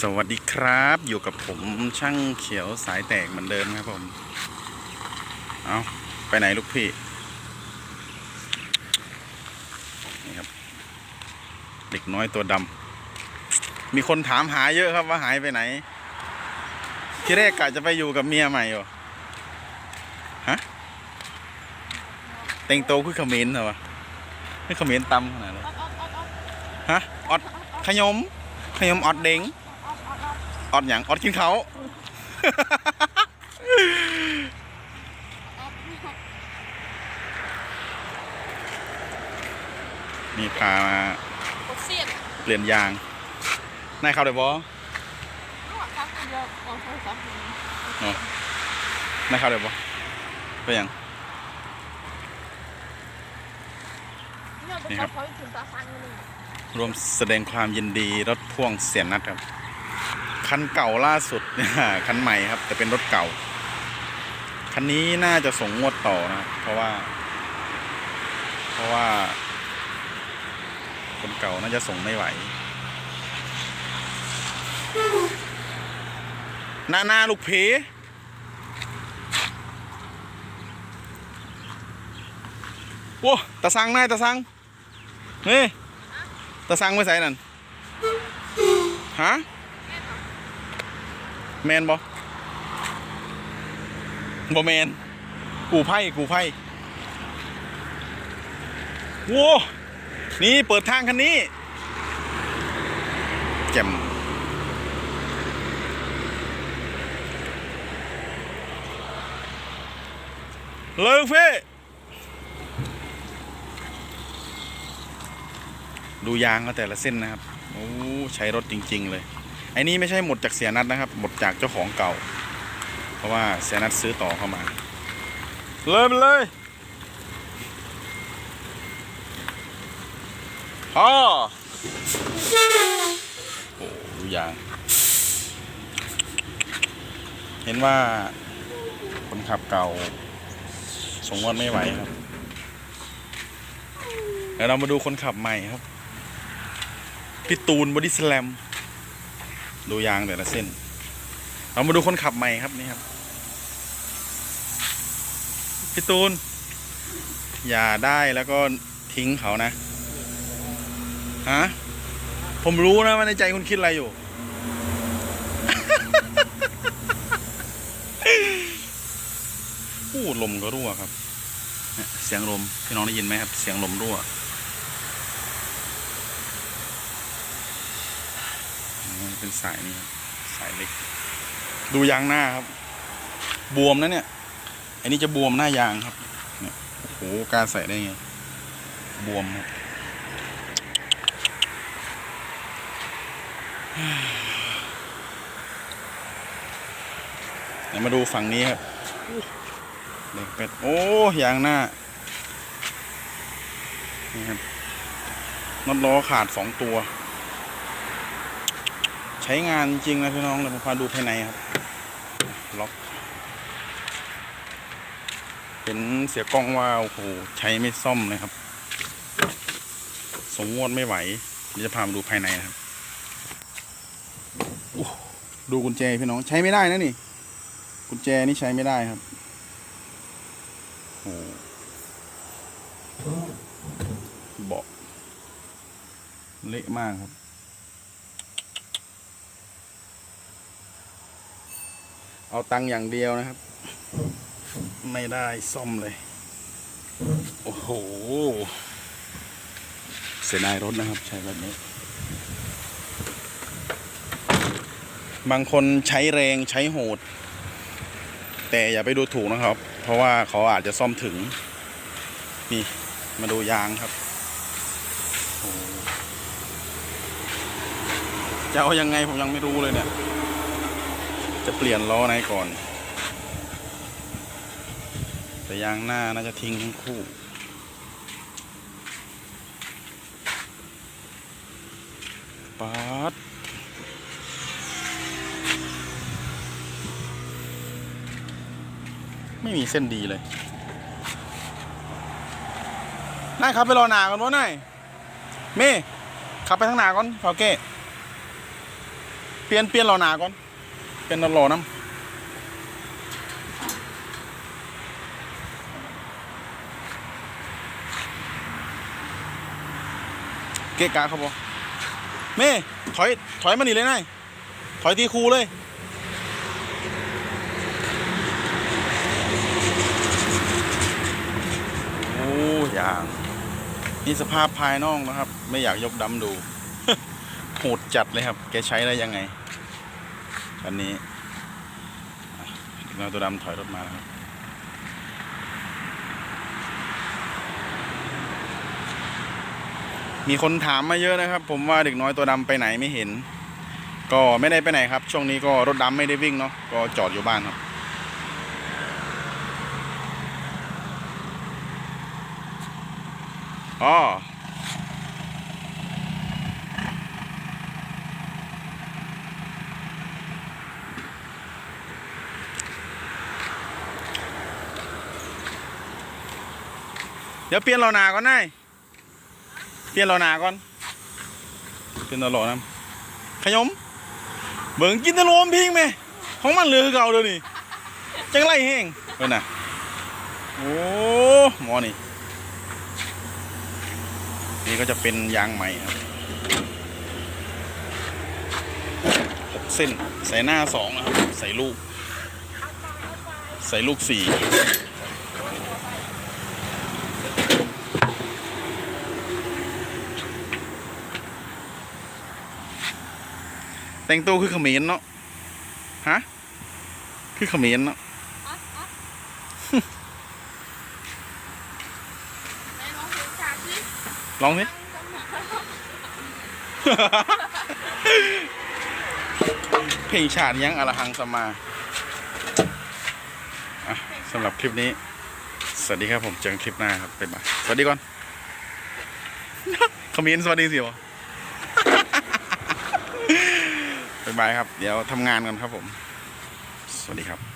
สวัสดีครับอยู่กับผมช่างเขียวสายแตกเหมือนเดิมครับผม เอาไปไหนลูกพี่ นี่ครับ เด็กน้อยตัวดำมีคนถามหาเยอะครับว่าหายไปไหน ที่แรกกะจะไปอยู่กับเมียใหม่อยู่ฮะแต่งโตวคือเขมรเหรอวะนี่เขมรตำขนาดนั้นฮะออดขยมขยมออดเด้ง ออดอย่างออดกินเขานี่พามาโคตรเสียนเปลี่ยนยางนายเขาเดี๋ยวบอระหว่างซักคนเดียวกองโทรศัพท์คนนี้นายเขาเดี๋ยวบอไปยังเนี่ยเป็นนี่ครัเขาบเขาถึงตาฟังกันเลยรวมแสดงความยินดีรถพ่วงเสียนัดครับ คันเก่าล่าสุดคันใหม่ครับ แต่เป็นรถเก่า คันนี้น่าจะส่งงวดต่อนะครับเพราะว่า เพราะว่า คนเก่าน่าจะส่งไม่ไหวหน้าหน้าลูกเพโว้ตาสังนายตาสังเฮ้ตาสังไม่ใส่นั่นฮะ แมนบอบ่แมน กูไพ่กูไพ่โว้นี่เปิดทางคันนี้แจ่มเลิกเฟ่ดูยางเขาแต่ละเส้นนะครับ โอ้ ใช้รถจริง ๆ เลย ไอ้นี้ไม่ใช่หมดจากเสียนัดนะครับ หมดจากเจ้าของเก่า เพราะว่าเสียนัดซื้อต่อเข้ามาเลยไปเลยพ่อโอ้ดูยาง เห็นว่าคนขับเก่าส่งงวดไม่ไหวครับเดี๋ยวเรามาดูคนขับใหม่ครับ พี่ตูนบอดี้สแลม ดูยางแต่ละเส้น เรามาดูคนขับใหม่ครับนี่ครับ พี่ตูน อย่าได้แล้วก็ทิ้งเขานะ ฮะ ผมรู้นะว่าในใจคุณคิดอะไรอยู่พูดลมก็รั่วครับเนี่ยเสียงลม พี่น้องได้ยินไหมครับ เสียงลมรั่วอ๋อ เป็นสายนี่ครับสายเล็ก ดูยางหน้าครับ บวมนะเนี่ย อันนี้จะบวมหน้ายางครับเนี่ยโอ้โหกล้ารใส่ได้ไง บวมครับเดี๋ยวมาดูฝั่งนี้ครับเด็กเป็ด โอ้ยางหน้า นี่ครับน็อตล้อขาดสองตัว ใช้งานจริงนะพี่น้องเดี๋ยวผมพาดูภายในครับล็อกเห็นเสียกล้องว่าโอ้โหใช้ไม่ซ่อมเลยครับ สงงวดไม่ไหวเดี๋ยวจะพามาดูภายในนะครับดูกุญแจพี่น้องใช้ไม่ได้นะนี่ กุญแจนี่ใช้ไม่ได้ครับโอ้โหเบาะเละมากครับ เอาตังอย่างเดียวนะครับ ไม่ได้ซ่อมเลย โอ้โห เสียดายรถนะครับ ใช้แบบนี้ บางคนใช้แรงใช้โหด แต่อย่าไปดูถูกนะครับ เพราะว่าเขาอาจจะซ่อมถึง นี่ มาดูยางครับจะเอายังไงผมยังไม่รู้เลยเนี่ย จะเปลี่ยนล้อไหนก่อน แต่ยางหน้าน่าจะทิ้งทั้งคู่ ปาดไม่มีเส้นดีเลยนายขับไปรอหนาก่อนวะนายเม่ขับไปทางหนาก่อนฟาเก้เปลี่ยนเปลี่ยนรอหนาก่อน เปลี่ยนรอน้ำเกะกะครับผมเม่ถอย ถอยมาหนีเลยนายถอยที่คูเลยโอ้ยางนี่สภาพภายนอกนะครับ ไม่อยากยกดำดูโหดจัดเลยครับ แกใช้ได้ยังไง อันนี้เด็กน้อยตัวดำถอยรถมาแล้วครับมีคนถามมาเยอะนะครับ ผมว่าเด็กน้อยตัวดำไปไหนไม่เห็น ก็ไม่ได้ไปไหนครับ ช่วงนี้ก็รถดำไม่ได้วิ่งเนาะก็จอดอยู่บ้านครับอ๋อ เดี๋ยวเปลี่ยนเราหนาก่อนนายเปลี่ยนเราหนาก่อน เปลี่ยนเราหล่อน้ำขยม เบิ่งกินตะโลมพิงไหมของมันเหลือคือเก่าเลยนี่จังไรแห้งเพิ่นน่ะโอ้หมอนี่ นี่ก็จะเป็นยางใหม่ครับหกเส้นใส่หน้าสองนะครับ ใส่ลูก ใส่ลูกสี่ แต่งตัวคือเขมรเนาะฮะคือเขมรเนาะไหนลองเพลงฉากสิลองสิเพลงชาติยังอรหังสมาสำหรับคลิปนี้ สวัสดีครับผมเจอกันคลิปหน้าครับบ๊ายบายสวัสดีก่อนคอมเมนต์สวัสดีสิวะ บ๊ายบายครับ เดี๋ยวทำงานกันครับผม สวัสดีครับ